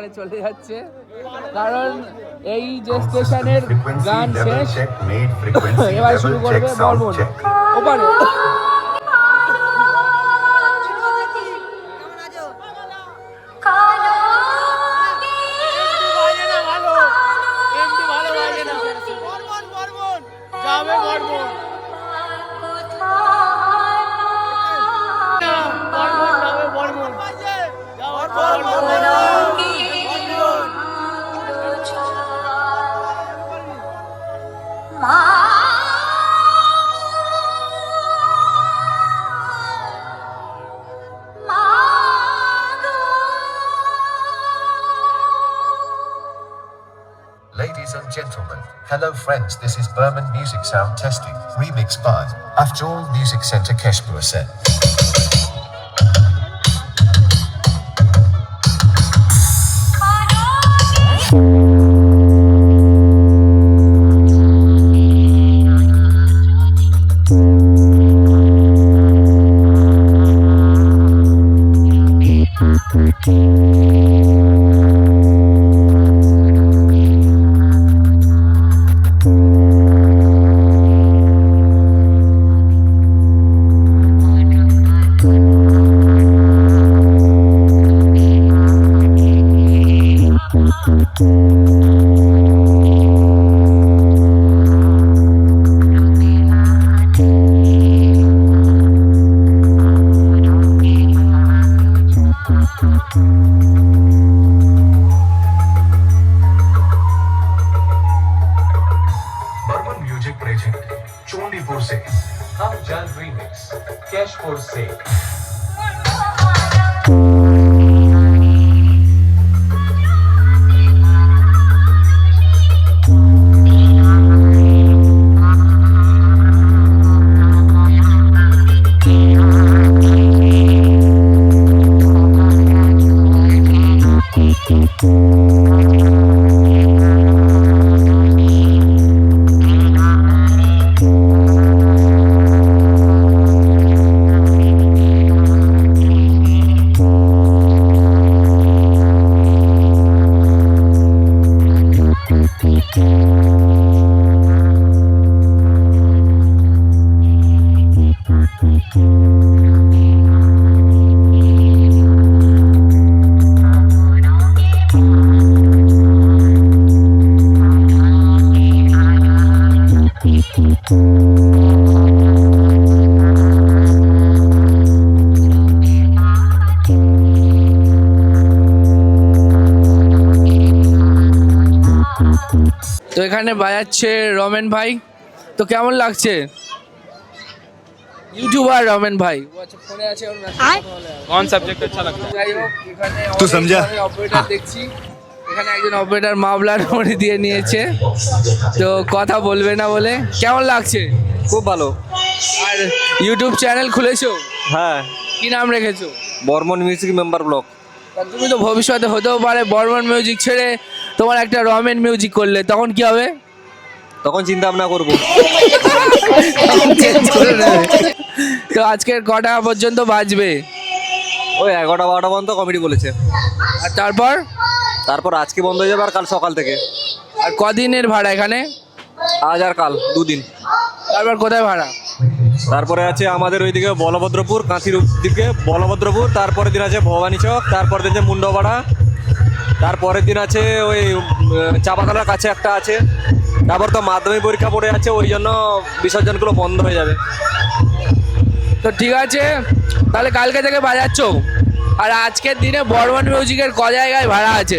ওপারে চলে যাচ্ছে। কারণ এই যে স্টেশনের গান শেষ এবার শুরু করবে বর্মন ওপারে। Ladies and gentlemen, hello friends, this is Berman Music Sound Testing, remixed by Afjol Music Center Keshpur Set. Thank music present Chondipur से हम जल रीमिक्स कैशपुर से তো এখানে বাজাচ্ছে রমেন ভাই। তো কেমন লাগছে? ইউটিউবার রমেন ভাই। আচ্ছা, কোন সাবজেক্ট আচ্ছা লাগছে? তো সমঝা। অপারেটর হ্যাঁ। দেখছি। একজন মামলার দিয়ে নিয়েছে। তো কথা বলবে না বলে। কেমন লাগছে? খুব ভালো। আর ইউটিউব চ্যানেল হ্যাঁ। নাম রেখেছো? বর্মন মিউজিক মেম্বার তুমি তো ভবিষ্যতে হতেও পারে বর্মন মিউজিক ছেড়ে তোমার একটা রমেন মিউজিক করলে তখন কি হবে? তখন চিন্তা ভাবনা করব। তো আজকের কটা পর্যন্ত বাজবে? ওই এগারোটা বারোটা পর্যন্ত কমেডি বলেছে। আর তারপর? তারপর আজকে বন্ধ হয়ে যাবে আর কাল সকাল থেকে। আর কদিনের ভাড়া এখানে? আজ আর কাল দুদিন। তারপর কোথায় ভাড়া? তারপরে আছে আমাদের ওইদিকে বলভদ্রপুর কাঁথির দিকে বলভদ্রপুর তারপরের দিন আছে ভবানী চক তারপরের দিন আছে মুন্ডপাড়া তারপরের দিন আছে ওই উম, চাপাতলার কাছে একটা আছে। তারপর তো মাধ্যমিক পরীক্ষা পড়ে আছে ওই জন্য বিসর্জনগুলো বন্ধ হয়ে যাবে। তো ঠিক আছে তাহলে কালকে থেকে বাজাচ্ছ। আর আজকের দিনে বর্মন মিউজিকের ক জায়গায় ভাড়া আছে?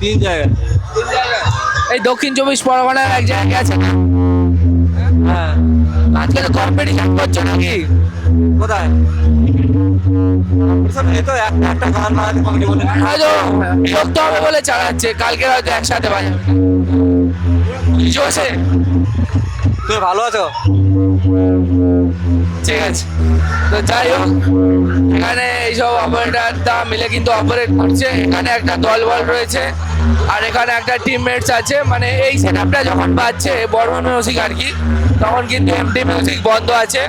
তিন জায়গায়। এই দক্ষিণ চব্বিশ পরগনার এক জায়গায় আছে না? আজকে তো কম্পিটিশন করছ নাকি? কোথায়? একটা গান বলে। হয়তো বিরক্ত হবে বলে চালাচ্ছে কালকে হয়তো একসাথে বাজাবে তুমি ভালো আছো? ঠিক আছে। তো যাই হোক এখানে এইসব অপারেটারটা মিলে কিন্তু অপারেট করছে। এখানে একটা দলবল রয়েছে। আর এখানে একটা টিমমেটস আছে মানে এই সেটআপটা যখন বাজছে বর্মন মিউজিক আর কি, তখন কিন্তু এমটি মিউজিক বন্ধ আছে।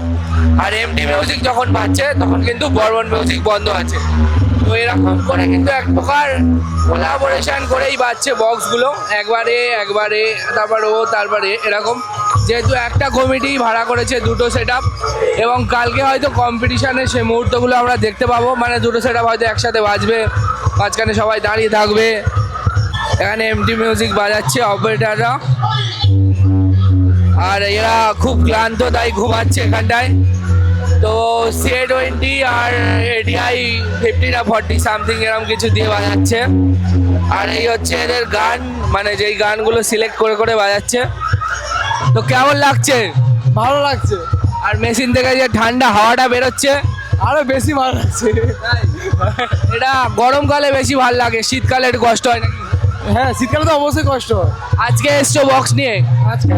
আর এমটি মিউজিক যখন বাজছে, তখন কিন্তু বর্মন মিউজিক বন্ধ আছে। তো এরকম করে কিন্তু এক প্রকার কোলাবোরেশন করেই বাজছে বক্সগুলো একবারে একবারে, তারপর ও, তারপরে, এরকম। যেহেতু একটা কমিটি ভাড়া করেছে দুটো সেট এবং কালকে হয়তো কম্পিটিশানে সেই মুহূর্তগুলো আমরা দেখতে পাবো। মানে দুটো সেট হয়তো একসাথে বাজবে, মাঝখানে সবাই দাঁড়িয়ে থাকবে। এখানে এমটি মিউজিক বাজাচ্ছে অপারেটাররা আর এরা খুব ক্লান্ত তাই ঘুমাচ্ছে এখানটায়। তো সি টোয়েন্টি আর এডিআই ফিফটি না ফর্টি সামথিং এরকম কিছু দিয়ে বাজাচ্ছে। আর এই হচ্ছে এদের গান মানে যেই গানগুলো সিলেক্ট করে করে বাজাচ্ছে। তো কেমন লাগছে? ভালো লাগছে। আর মেশিন থেকে যে ঠান্ডা হাওয়াটা বেরোচ্ছে। আরও বেশি ভালো লাগছে। এটা গরমকালে বেশি ভালো লাগে শীতকালে একটু কষ্ট হয় নাকি? হ্যাঁ শীতকালে তো অবশ্যই কষ্ট। হয় আজকে এসছো বক্স নিয়ে? আজকে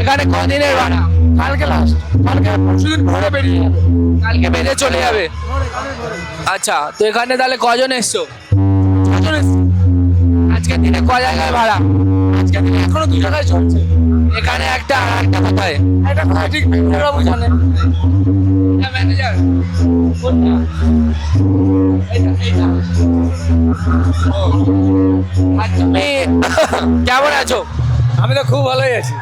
এখানে কদিনের ভাড়া? কালকে লাস্ট কালকে পরশুদিন ভোরে বেরিয়ে যাবে। কালকে বেঁধে চলে যাবে? আচ্ছা তো এখানে তাহলে কজন এসছো? ছজন এসছে। আজকের দিনে ক জায়গায় ভাড়া? আজকে দিনে এখনও দু জায়গায় চলছে। এখানে একটা আর একটা কোথায়? এটা কোথায়? ঠিক বাবু জানে ম্যানেজার কোনটা? এটা এটা ও। আর তুমি কেমন আছো? আমি তো খুব ভালোই আছি।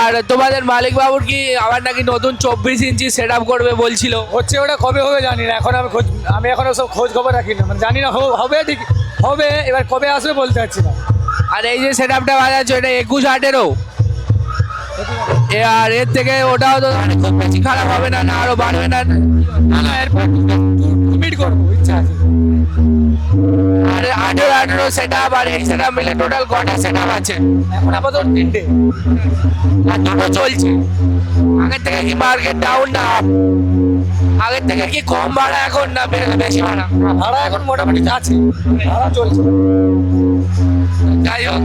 আর তোমাদের মালিক বাবুর কি আবার নাকি নতুন চব্বিশ ইঞ্চি সেট আপ করবে বলছিল? হচ্ছে ওটা কবে হবে জানি না। এখন আমি খোঁজ আমি এখন সব খোঁজ খবর রাখি না। মানে জানি না হবে ঠিক হবে এবার কবে আসবে বলতে পারছি না। আর এই যে সেট আপটা বাজাচ্ছ এটা একুশ আটেরও আর এর থেকে ওটাও তো মানে খুব বেশি খারাপ হবে না না আরও বাড়বে না। না এরপর মিট করব, ইচ্ছা আছে। আঠেরো আঠেরো সেট আপ আর এই সেট আপ মিলে টোটাল কটা সেট আপ আছে তিনটে। দুটো চলছে। আগের থেকে কি মার্কেট ডাউন না আগের থেকে কি কম ভাড়া এখন না বেশি ভাড়া? ভাড়া এখন মোটামুটি আছে। ভাড়া চলছে। যাই হোক,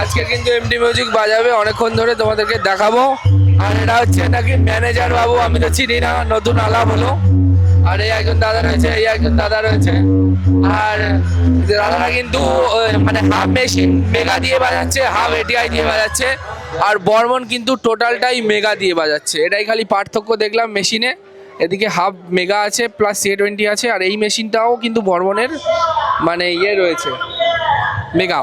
আজকে কিন্তু এমডি মিউজিক বাজাবে, অনেকক্ষণ ধরে তোমাদেরকে দেখাবো। আর এটা হচ্ছে নাকি ম্যানেজার বাবু, আমি তো চিনি না, নতুন আলাপ হলো আর এই একজন দাদা রয়েছে, এই একজন দাদা রয়েছে। আর দাদারা কিন্তু মানে হাফ মেশিন মেগা দিয়ে বাজাচ্ছে হাফ এটিআই দিয়ে বাজাচ্ছে। আর বর্মন কিন্তু টোটালটাই মেগা দিয়ে বাজাচ্ছে। এটাই খালি পার্থক্য দেখলাম মেশিনে এদিকে হাফ মেগা আছে প্লাস সি টোয়েন্টি আছে, আর এই মেশিনটাও কিন্তু বর্মনের মানে ইয়ে রয়েছে মেগা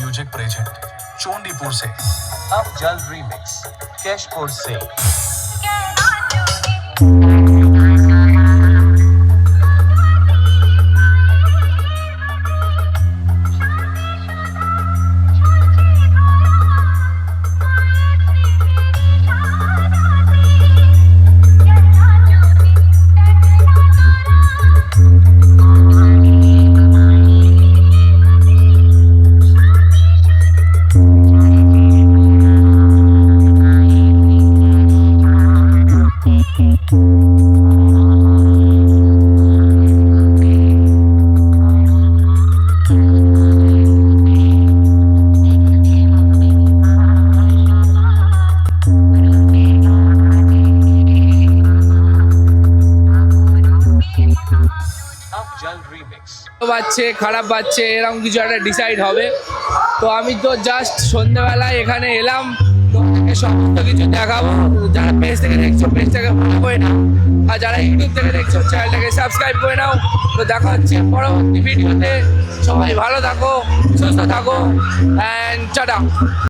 म्यूज़िक प्रेजेंट चोंडीपुर से। अब जल्द रीमिक्स कैशपुर से। বাচ্চে খারাপ পাচ্ছে, এরকম কিছু একটা ডিসাইড হবে। তো আমি তো জাস্ট সন্ধ্যেবেলায় এখানে এলাম সমস্ত কিছু দেখাবো। যারা পেজ থেকে দেখছ পেজটাকে ফলো করে নাও। আর যারা ইউটিউব থেকে দেখছ চ্যানেলটাকে সাবস্ক্রাইব করে নাও। তো দেখা হচ্ছে পরবর্তী ভিডিওতে। সবাই ভালো থাকো, সুস্থ থাকো অ্যান্ড টাটা